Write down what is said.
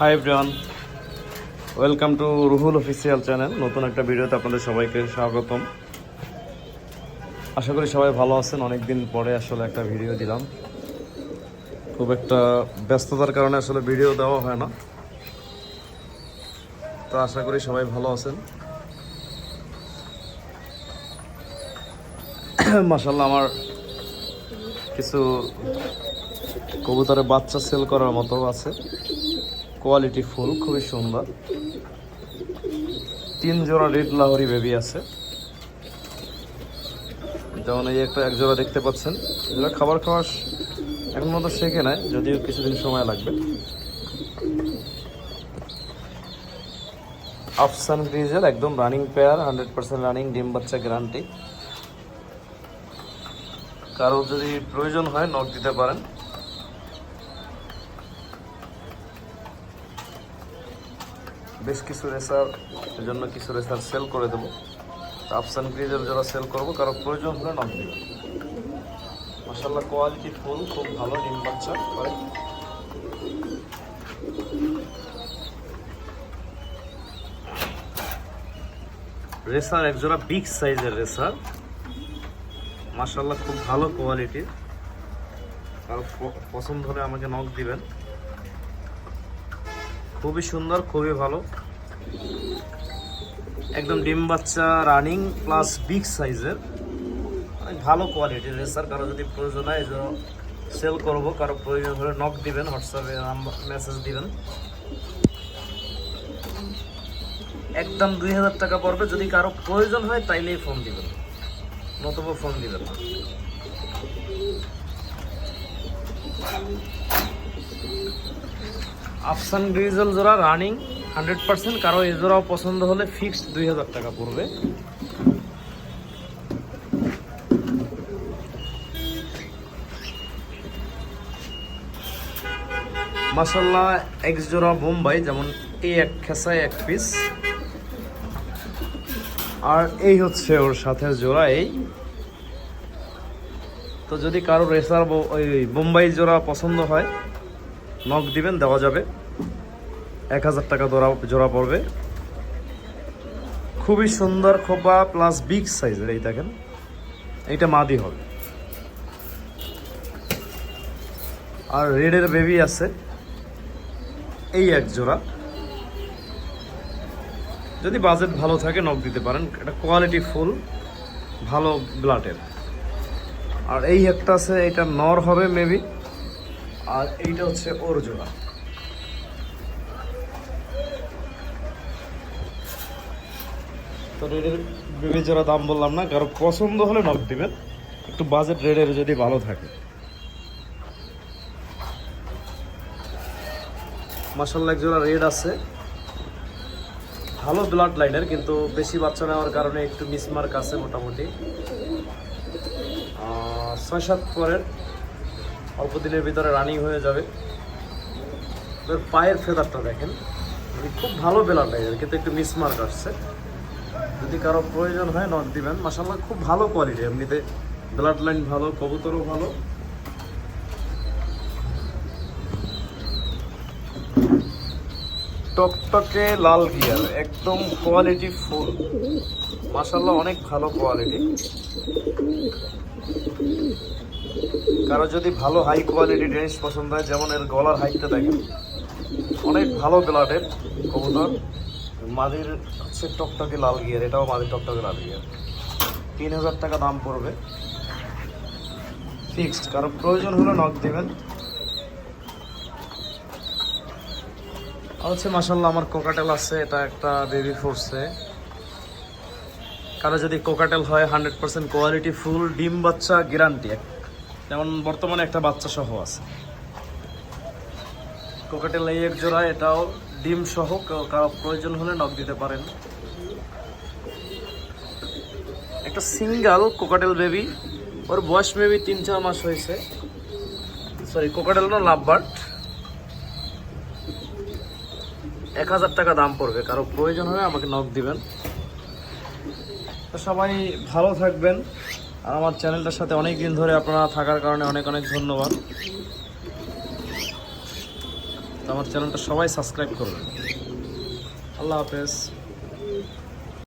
Hi everyone welcome to Ruhul official channel নতুন একটা ভিডিওতে আপনাদের সবাইকে স্বাগতম। আশা করি সবাই ভালো আছেন। অনেক দিন পরে আসলে একটা ভিডিও দিলাম। খুব একটা ব্যস্ততার কারণে আসলে ভিডিও দেওয়া হয় না। তো আশা করি সবাই ভালো আছেন। মাসাল্লাহ আমার কিছু কবুতরের বাচ্চা সেল করার মতো আছে। কোয়ালিটি ফুল, খুবই সুন্দর। তিন জোড়া রেড লাহরি বেবি আছে। যেমন এই একটা এক জোড়া দেখতে পাচ্ছেন। এগুলো খাবার খাওয়া শ- এখন মতো শেখে নেয় যদিও কিছুদিন সময় লাগবে। আফসান গ্রিজেল একদম running pair hundred percent running ডিম বাচ্চা গ্যারান্টি কারও যদি প্রয়োজন হয় নক দিতে পারেন। বেশ কিছু রেসার জন্য কিছু রেসার সেল করে দেবো। আফসান গ্রিজের যারা সেল করব, কারও প্রয়োজন হলে নক দেবে মাসাল্লাহ কোয়ালিটি ফুল খুব ভালো, ডিম বাচ্চা করে রেসার একজোড়া বিগ সাইজের রেসার। মাসাল্লাহ খুব ভালো কোয়ালিটির কারও পছন্দ হলে আমাকে নক দিবেন। খুবই সুন্দর, খুবই ভালো। একদম ডিম বাচ্চা রানিং প্লাস বিগ সাইজের ভালো কোয়ালিটির রেসার কারও যদি প্রয়োজন হয়, এই সেল করব। কারও প্রয়োজন হলে নক দিবেন হোয়াটসঅ্যাপে মেসেজ দিবেন। একদম দুই হাজার টাকা পড়বে। যদি কারও প্রয়োজন হয়, তাইলেই ফোন দিবেন। নতুবা ফোন দিবেন না। আফসান গ্রিজল জোড়া রানিং হান্ড্রেড পার্সেন্ট কারও এই জোড়াও পছন্দ হলে ফিক্সড দুই হাজার টাকা পড়বে। মাসাল্লাহ এক জোড়া বোম্বাই যেমন এই এক খেসায় এক পিস আর এই হচ্ছে ওর সাথে জোড়া এই। তো যদি কারও রেসার ওই বোম্বাই জোড়া পছন্দ হয় নক দিবেন, দেওয়া যাবে। এক হাজার টাকা জোড়া জোড়া পড়বে। খুবই সুন্দর খোপা প্লাস বিগ সাইজের এই দেখেন। এইটা মাদি হবে। আর রেডের বেবি আছে। এই এক জোড়া। যদি বাজেট ভালো থাকে নক দিতে পারেন। এটা কোয়ালিটি ফুল ভালো ব্লাডের আর এই একটা আছে, এটা নর হবে মেবি আর এইটা হচ্ছে ওর জোড়া। তো জোড়া দাম বললাম না, কারও পছন্দ হলে নক দিবেন। একটু বাজেট রেডের যদি ভালো থাকে। মাসাল্লাহ এক জোড়া রেড আছে। ভালো ব্লাড লাইনের কিন্তু বেশি বাচ্চা নেওয়ার কারণে একটু মিসমার্ক আছে মোটামুটি। ছয় সাত পরের অল্প দিনের ভিতরে রানিং হয়ে যাবে। এবার পায়ের ফেদারটা দেখেন। খুব ভালো ব্লাড লাইনের কিন্তু একটু মিসমার্ক আসছে। যদি কারও প্রয়োজন হয় নক দিবেন। মাসাল্লাহ খুব ভালো কোয়ালিটি এমনিতে ব্লাড লাইন ভালো, কবুতরও ভালো। টকটকে লাল গিয়ার একদম কোয়ালিটি ফুল মাসাল্লাহ অনেক ভালো কোয়ালিটি কারও যদি ভালো হাই কোয়ালিটি জিনিস পছন্দ হয়, যেমন এর গলার হাইটটা দেখেন। অনেক ভালো ব্লাডের কবুতর। মাদির হচ্ছে টকটকে লাল গিয়ার এটাও মাদির টকটকে লাল গিয়ার তিন হাজার টাকা দাম পড়বে। ফিক্সড কারও প্রয়োজন হলে নক দেবেন। আর হচ্ছে মাসাল্লাহ আমার কোকাটেল আছে, এটা একটা বেবি ফোর্সে কারও যদি কোকাটেল হয় হান্ড্রেড পার্সেন্ট কোয়ালিটি ফুল ডিম বাচ্চা গ্যারান্টি যেমন বর্তমানে একটা বাচ্চা সহ আছে। কোকাটেল এই এক জোড়া, এটাও ডিম সহ কারও প্রয়োজন হলে নখ দিতে পারেন। একটা সিঙ্গেল কোকাটেল বেবি ওর বয়স মেবি তিন চার মাস হয়েছে। সরি কোকাটেল না লাভ বার্ড এক হাজার টাকা দাম পড়বে, কারও প্রয়োজন হলে আমাকে নখ দিবেন। সবাই ভালো থাকবেন। আর আমার চ্যানেলটার সাথে অনেক দিন ধরে আপনারা থাকার কারণে অনেক অনেক ধন্যবাদ। আমার চ্যানেলটা সবাই সাবস্ক্রাইব করবেন। আল্লাহ হাফেজ।